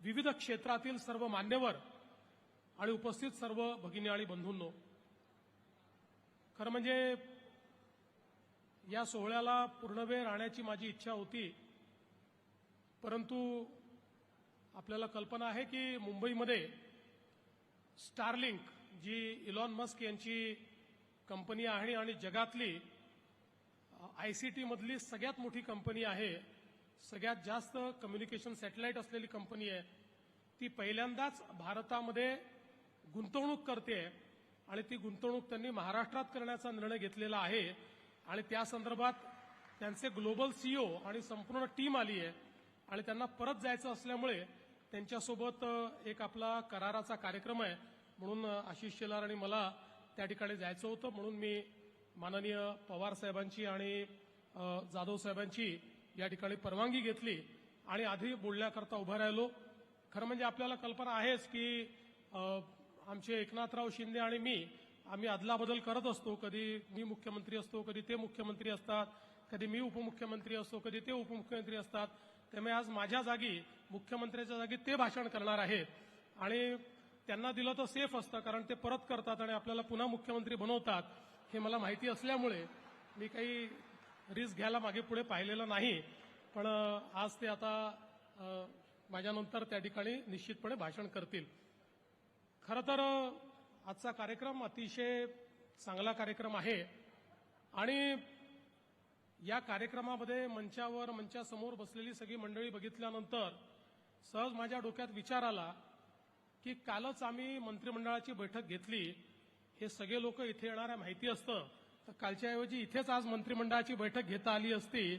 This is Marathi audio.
विविध क्षेत्रातील सर्व मान्यवर आणि उपस्थित सर्व भगिनी आणि बंधूंनो खरं म्हणजे या सोहळ्याला पूर्णवेळ राहण्याची माझी इच्छा होती परंतु आपल्याला कल्पना आहे की मुंबईमध्ये स्टारलिंक जी इलॉन मस्क यांची कंपनी आहे आणि जगातली आय सी टीमधली सगळ्यात मोठी कंपनी आहे सगळ्यात जास्त कम्युनिकेशन सॅटेलाईट असलेली कंपनी आहे. ती पहिल्यांदाच भारतामध्ये गुंतवणूक करते आणि ती गुंतवणूक त्यांनी महाराष्ट्रात करण्याचा निर्णय घेतलेला आहे. आणि त्या संदर्भात त्यांचे ग्लोबल सीईओ आणि संपूर्ण टीम आली आहे. आणि त्यांना परत जायचं असल्यामुळे त्यांच्यासोबत एक आपला कराराचा कार्यक्रम आहे. म्हणून आशिष शेलार आणि मला त्या ठिकाणी जायचं होतं. म्हणून मी माननीय पवार साहेबांची आणि जाधव साहेबांची या ठिकाणी परवानगी घेतली आणि आधी बोलण्याकरता उभं राहिलो. खरं म्हणजे आपल्याला कल्पना आहेच की आमचे एकनाथराव शिंदे आणि मी आम्ही अदलाबदल करत असतो. कधी मी मुख्यमंत्री असतो कधी ते मुख्यमंत्री असतात कधी मी उपमुख्यमंत्री असतो कधी ते उपमुख्यमंत्री असतात. त्यामुळे आज माझ्या जागी मुख्यमंत्र्याच्या जागी ते भाषण करणार आहेत. आणि त्यांना दिलं तर सेफ असतं कारण ते परत करतात आणि आपल्याला पुन्हा मुख्यमंत्री बनवतात हे मला माहिती असल्यामुळे मी काही रिस्क घ्यायला मागे पुढे पाहिलेलं नाही. पण आज ते आता माझ्यानंतर त्या ठिकाणी निश्चितपणे भाषण करतील. खरं तर आजचा कार्यक्रम अतिशय चांगला कार्यक्रम आहे. आणि या कार्यक्रमामध्ये मंचावर मंचासमोर बसलेली सगळी मंडळी बघितल्यानंतर सहज माझ्या डोक्यात विचार आला की कालच आम्ही मंत्रिमंडळाची बैठक घेतली. हे सगळे लोक इथे येणाऱ्या माहिती असतं. कालच्याऐवजी कालच्या ऐवजी इथेच आज मंत्रिमंडळाची बैठक घेता आली असती.